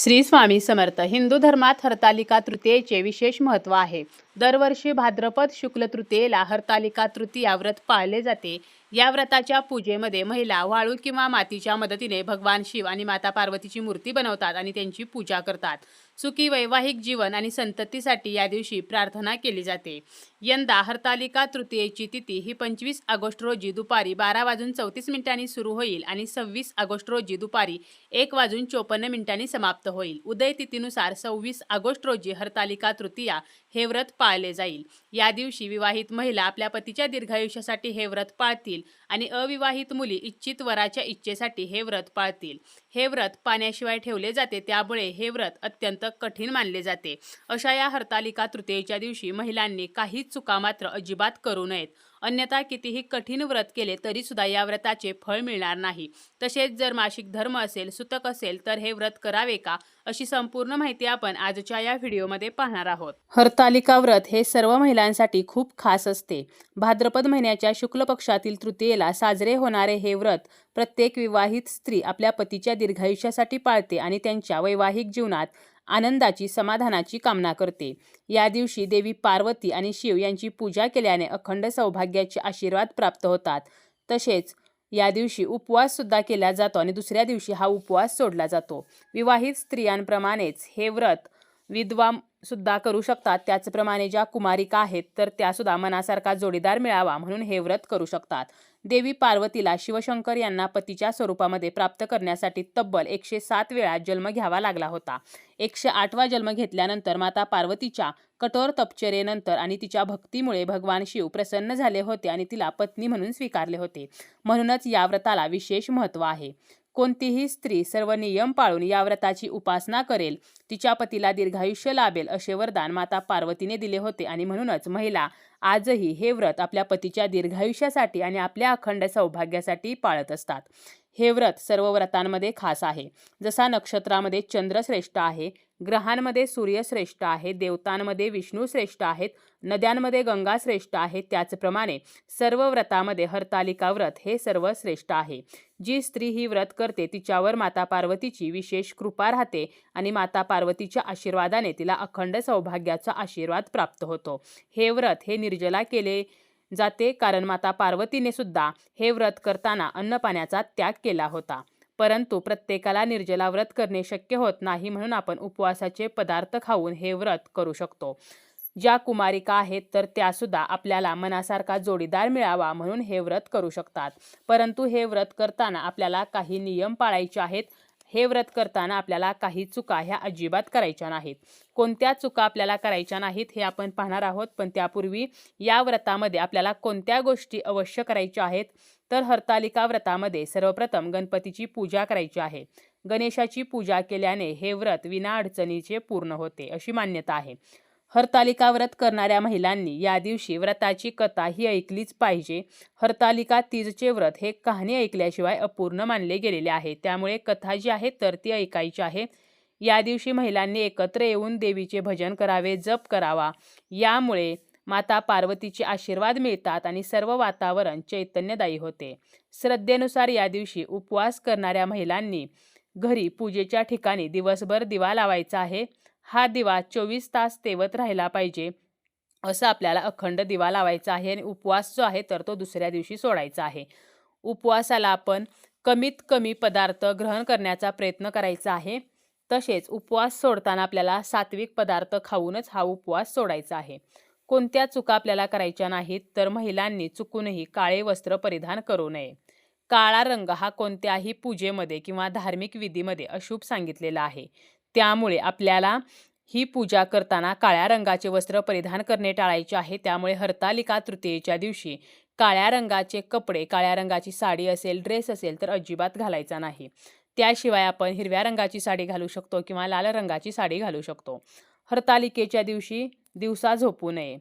श्री स्वामी समर्थ हिंदू धर्मात हरतालिका तृतीयेचे विशेष महत्त्व आहे. दरवर्षी भाद्रपद शुक्ल तृतीयेला हरतालिका तृतीया व्रत पाळले जाते. या व्रताच्या पूजेमध्ये महिला वाळू किंवा मातीच्या मदतीने भगवान शिव आणि माता पार्वतीची मूर्ती बनवतात आणि त्यांची पूजा करतात. सुखी वैवाहिक जीवन आणि संततीसाठी या दिवशी प्रार्थना केली जाते. यंदा हरतालिका तृतीयेची तिथी ही पंचवीस ऑगस्ट रोजी दुपारी बारा वाजून चौतीस मिनिटांनी सुरू होईल आणि सव्वीस ऑगस्ट रोजी दुपारी एक वाजून चोपन्न मिनिटांनी समाप्त होईल. उदय तिथीनुसार सव्वीस ऑगस्ट रोजी हरतालिका तृतीया हे व्रत पाळले जाईल. या दिवशी विवाहित महिला आपल्या पतीच्या दीर्घायुष्यासाठी हे व्रत पाळतील आणि अविवाहित मुली इच्छित वराच्या इच्छेसाठी हे व्रत पाळतील. हे व्रत पाण्याशिवाय ठेवले जाते त्यामुळे हे व्रत अत्यंत कठीण मानले जाते. अशा या हरतालिका तृतीयेच्या दिवशी महिलांनी काहीच चुका मात्र अजिबात करू नयेत. अन्यथा कितीही कठीण व्रत केले तरी सुद्धा या व्रताचे फळ मिळणार नाही. तसेच जर मासिक धर्म असेल सुतक असेल तर हे व्रत करावे का? अशी संपूर्ण माहिती आपण आजच्या या व्हिडिओमध्ये पाहणार आहोत. हरतालिका व्रत हे सर्व महिलांसाठी खूप खास असते. भाद्रपद महिन्याच्या शुक्ल पक्षातील तृतीयेला साजरे होणारे हे व्रत प्रत्येक विवाहित स्त्री आपल्या पतीच्या दीर्घायुष्यासाठी पाळते आणि त्यांच्या वैवाहिक जीवनात आनंदाची समाधानाची कामना करते. या दिवशी देवी पार्वती आणि शिव यांची पूजा केल्याने अखंड सौभाग्याचे आशीर्वाद प्राप्त होतात. तसेच या दिवशी उपवास सुद्धा केला जातो आणि दुसऱ्या दिवशी हा उपवास सोडला जातो. विवाहित स्त्रियांप्रमाणेच हे व्रत विधवा सुद्धा करू शकतात. त्याचप्रमाणे ज्या कुमारिका आहेत तर त्या सुद्धा मनासारखा जोडीदार मिळावा म्हणून हे व्रत करू शकतात. देवी पार्वतीला शिवशंकर यांना पतीच्या स्वरूपामध्ये प्राप्त करण्यासाठी तब्बल एकशे सात वेळा जन्म घ्यावा लागला होता. एकशे आठवा जन्म घेतल्यानंतर माता पार्वतीच्या कठोर तपचरेनंतर आणि तिच्या भक्तीमुळे भगवान शिव प्रसन्न झाले होते आणि तिला पत्नी म्हणून स्वीकारले होते. म्हणूनच या व्रताला विशेष महत्त्व आहे. कोणतीही स्त्री सर्व नियम पाळून या व्रताची उपासना करेल. तिच्या पतीला दीर्घायुष्य लाभेल असे वरदान माता पार्वतीने दिले होते आणि म्हणूनच महिला आजही हे व्रत आपल्या पतीच्या दीर्घायुष्यासाठी आणि आपल्या अखंड सौभाग्यासाठी पाळत असतात. हे व्रत सर्व व्रतांमध्ये खास आहे. जसा नक्षत्रामध्ये चंद्र श्रेष्ठ आहे ग्रहांमध्ये सूर्य श्रेष्ठ आहे देवतांमध्ये विष्णू श्रेष्ठ आहेत नद्यांमध्ये गंगा श्रेष्ठ आहे त्याचप्रमाणे सर्व व्रतामध्ये हरतालिका व्रत हे सर्व श्रेष्ठ आहे. जी स्त्री ही व्रत करते तिच्यावर माता पार्वतीची विशेष कृपा राहते आणि माता पार्वतीच्या आशीर्वादाने तिला अखंड सौभाग्याचा आशीर्वाद प्राप्त होतो. हे व्रत हे निर्जला केले जाते. कारण माता पार्वतीने सुद्धा हे व्रत करताना अन्नपाण्याचा त्याग केला होता. परंतु प्रत्येकाला निर्जला व्रत करणे शक्य होत नाही म्हणून आपण उपवासाचे पदार्थ खाऊन हे व्रत करू शकतो. ज्या कुमारिका आहेत तर त्यासुद्धा आपल्याला मनासारखा जोडीदार मिळावा म्हणून हे व्रत करू शकतात. परंतु हे व्रत करताना आपल्याला काही नियम पाळायचे आहेत हे व्रत करताना आपल्याला काही चुका ह्या अजिबात करायच्या नाहीत. कोणत्या चुका आपल्याला करायच्या नाहीत हे आपण पाहणार आहोत पण त्यापूर्वी या व्रतामध्ये आपल्याला कोणत्या गोष्टी अवश्य करायच्या आहेत? तर हरतालिका व्रतामध्ये सर्वप्रथम गणपतीची पूजा करायची आहे. गणेशाची पूजा केल्याने हे व्रत विना अडचणीचे पूर्ण होते अशी मान्यता आहे. हरतालिका व्रत करणाऱ्या महिलांनी या दिवशी व्रताची कथा ही ऐकलीच पाहिजे. हरतालिका तीजचे व्रत हे कहाणी ऐकल्याशिवाय अपूर्ण मानले गेलेले आहे. त्यामुळे कथा जी आहे तर ती ऐकायची आहे. या दिवशी महिलांनी एकत्र येऊन देवीचे भजन करावे जप करावा. यामुळे माता पार्वतीचे आशीर्वाद मिळतात आणि सर्व वातावरण चैतन्यदायी होते. श्रद्धेनुसार या दिवशी उपवास करणाऱ्या महिलांनी घरी पूजेच्या ठिकाणी दिवसभर दिवा लावायचा आहे. हा दिवा चोवीस तास तेवत राहिला पाहिजे. असं आपल्याला अखंड दिवा लावायचा आहे आणि उपवास जो आहे तर तो दुसऱ्या दिवशी सोडायचा आहे. उपवासाला आपण कमीत कमी पदार्थ ग्रहण करण्याचा प्रयत्न करायचा आहे. तसेच उपवास सोडताना आपल्याला सात्विक पदार्थ खाऊनच हा उपवास सोडायचा आहे. कोणत्या चुका आपल्याला करायच्या नाहीत तर महिलांनी चुकूनही काळे वस्त्र परिधान करू नये. काळा रंग हा कोणत्याही पूजेमध्ये किंवा धार्मिक विधीमध्ये अशुभ सांगितलेला आहे. त्यामुळे आपल्याला ही पूजा करताना काळ्या रंगाचे वस्त्र परिधान करणे टाळायचे आहे. त्यामुळे हरतालिका तृतीयेच्या दिवशी काळ्या रंगाचे कपडे काळ्या रंगाची साडी असेल ड्रेस असेल तर अजिबात घालायचा नाही. त्याशिवाय आपण हिरव्या रंगाची साडी घालू शकतो किंवा लाल रंगाची साडी घालू शकतो. हरतालिकेच्या दिवशी दिवसा झोपू नये.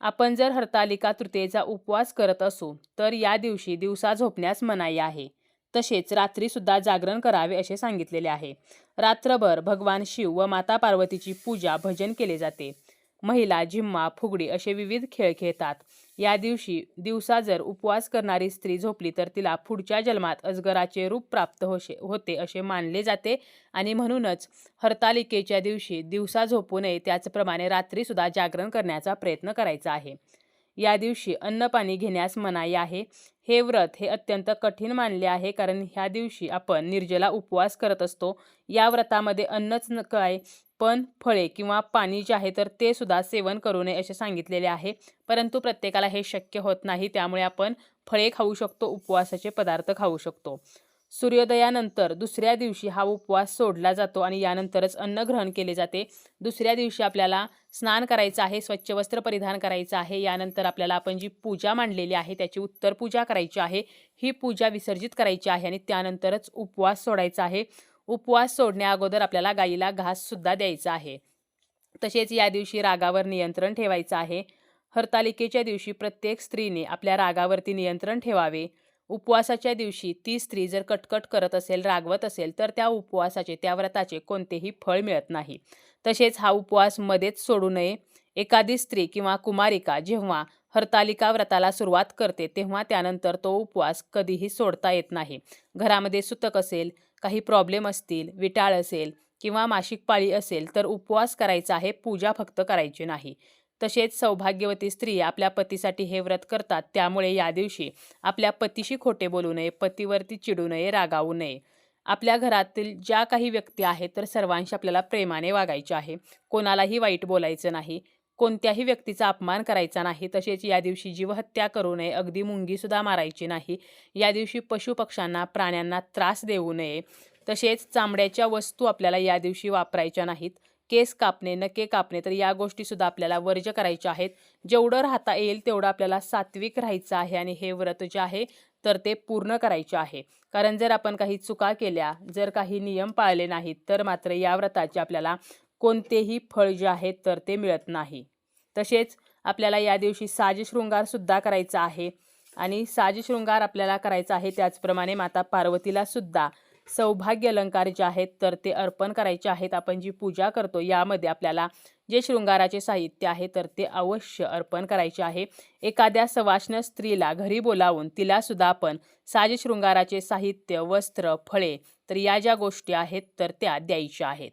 आपण जर हरतालिका तृतीयेचा उपवास करत असू तर या दिवशी दिवसा झोपण्यास मनाई आहे. तसेच रात्रीसुद्धा जागरण करावे असे सांगितलेले आहे. रात्रभर भगवान शिव व माता पार्वतीची पूजा भजन केले जाते. महिला झिम्मा फुगडी असे विविध खेळ खेळतात. या दिवशी दिवसा जर उपवास करणारी स्त्री झोपली तर तिला पुढच्या जन्मात अजगराचे रूप प्राप्त होशे होते असे मानले जाते आणि म्हणूनच हरतालिकेच्या दिवशी दिवसा झोपू नये त्याचप्रमाणे रात्रीसुद्धा जागरण करण्याचा प्रयत्न करायचा आहे. या दिवशी अन्नपाणी घेण्यास मनाई आहे. हे व्रत हे अत्यंत कठीण मानले आहे कारण ह्या दिवशी आपण निर्जला उपवास करत असतो. या व्रतामध्ये अन्नच न काय पण फळे किंवा पाणी जे आहे तर ते सुद्धा सेवन करू नये असे सांगितलेले आहे. परंतु प्रत्येकाला हे शक्य होत नाही त्यामुळे आपण फळे खाऊ शकतो उपवासाचे पदार्थ खाऊ शकतो. सूर्योदयानंतर दुसऱ्या दिवशी हा उपवास सोडला जातो आणि यानंतरच अन्न ग्रहण केले जाते. दुसऱ्या दिवशी आपल्याला स्नान करायचं आहे स्वच्छ वस्त्र परिधान करायचं आहे. यानंतर आपल्याला आपण जी पूजा मांडलेली आहे त्याची उत्तर पूजा करायची आहे. ही पूजा विसर्जित करायची आहे आणि त्यानंतरच उपवास सोडायचा आहे. उपवास सोडण्या अगोदर आपल्याला गाईला घाससुद्धा द्यायचा आहे. तसेच या दिवशी रागावर नियंत्रण ठेवायचं आहे. हरतालिकेच्या दिवशी प्रत्येक स्त्रीने आपल्या रागावरती नियंत्रण ठेवावे. उपवासाच्या दिवशी ती स्त्री जर कटकट करत असेल रागवत असेल तर त्या उपवासाचे त्या व्रताचे कोणतेही फळ मिळत नाही. तसेच हा उपवास मध्येच सोडू नये. एखादी स्त्री किंवा कुमारिका जेव्हा हरतालिका व्रताला सुरुवात करते तेव्हा त्यानंतर तो उपवास कधीही सोडता येत नाही. घरामध्ये सुतक असेल काही प्रॉब्लेम असतील विटाळ असेल किंवा मासिक पाळी असेल तर उपवास करायचा आहे पूजा फक्त करायची नाही. तसेच सौभाग्यवती स्त्री आपल्या पतीसाठी हे व्रत करतात. त्यामुळे या दिवशी आपल्या पतीशी खोटे बोलू नये पतीवरती चिडू नये रागावू नये. आपल्या घरातील ज्या काही व्यक्ती आहेत तर सर्वांशी आपल्याला प्रेमाने वागायचे आहे. कोणालाही वाईट बोलायचं नाही. कोणत्याही व्यक्तीचा अपमान करायचा नाही. तसेच या दिवशी जीवहत्या करू नये. अगदी मुंगीसुद्धा मारायची नाही. या दिवशी पशुपक्ष्यांना प्राण्यांना त्रास देऊ नये. तसेच चामड्याच्या वस्तू आपल्याला या दिवशी वापरायच्या नाहीत. केस कापणे नके कापणे तर या गोष्टीसुद्धा आपल्याला वर्ज्य करायच्या आहेत. जेवढं राहता येईल तेवढं आपल्याला सात्विक राहायचं आहे आणि हे व्रत जे आहे तर ते पूर्ण करायचे आहे. कारण जर आपण काही चुका केल्या जर काही नियम पाळले नाहीत तर मात्र या व्रताचे आपल्याला कोणतेही फळ जे आहे तर ते मिळत नाही. तसेच आपल्याला या दिवशी साजशृंगारसुद्धा करायचा आहे. आणि साजशृंगार आपल्याला करायचा आहे त्याचप्रमाणे माता पार्वतीला सुद्धा सौभाग्य अलंकार जे आहेत तर ते अर्पण करायचे आहेत. आपण जी पूजा करतो यामध्ये आपल्याला जे शृंगाराचे साहित्य आहे तर ते अवश्य अर्पण करायचे आहे. एखाद्या सवाष्ण स्त्रीला घरी बोलावून तिलासुद्धा आपण आपण साजशृंगाराचे साहित्य वस्त्र फळे तर या ज्या गोष्टी आहेत तर त्या द्यायच्या आहेत.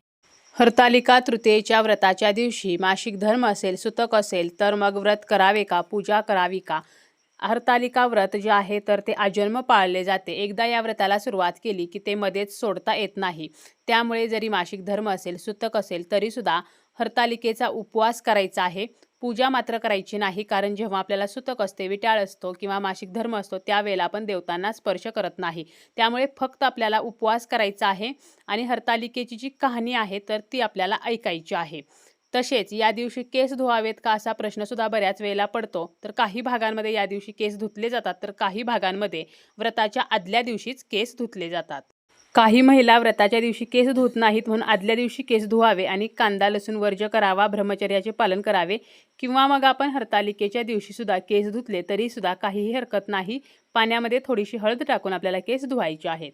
हरतालिका तृतीयेच्या व्रताच्या दिवशी मासिक धर्म असेल सुतक असेल तर मग व्रत करावे का पूजा करावी का? हरतालिका व्रत जे आहे तर ते आजन्म पाळले जाते. एकदा या व्रताला सुरुवात केली की ते मध्येच सोडता येत नाही. त्यामुळे जरी मासिक धर्म असेल सुतक असेल तरीसुद्धा हरतालिकेचा उपवास करायचा आहे. पूजा मात्र करायची नाही कारण जेव्हा आपल्याला सुतक असते विटाळ असतो किंवा मासिक धर्म असतो त्यावेळेला आपण देवतांना स्पर्श करत नाही. त्यामुळे फक्त आपल्याला उपवास करायचा आहे आणि हरतालिकेची जी कहाणी आहे तर ती आपल्याला ऐकायची आहे. तसेच या दिवशी केस धुवावेत का असा प्रश्नसुद्धा बऱ्याच वेळेला पडतो. तर काही भागांमध्ये या दिवशी केस धुतले जातात तर काही भागांमध्ये व्रताच्या आदल्या दिवशीच केस धुतले जातात. काही महिला व्रताच्या दिवशी केस धुत नाहीत म्हणून आदल्या दिवशी केस धुवावे आणि कांदा लसूण वर्ज करावा ब्रह्मचर्याचे पालन करावे किंवा मग आपण हरतालिकेच्या दिवशी सुद्धा केस धुतले तरी सुद्धा काहीही हरकत नाही. पाण्यामध्ये थोडीशी हळद टाकून आपल्याला केस धुवायचे आहेत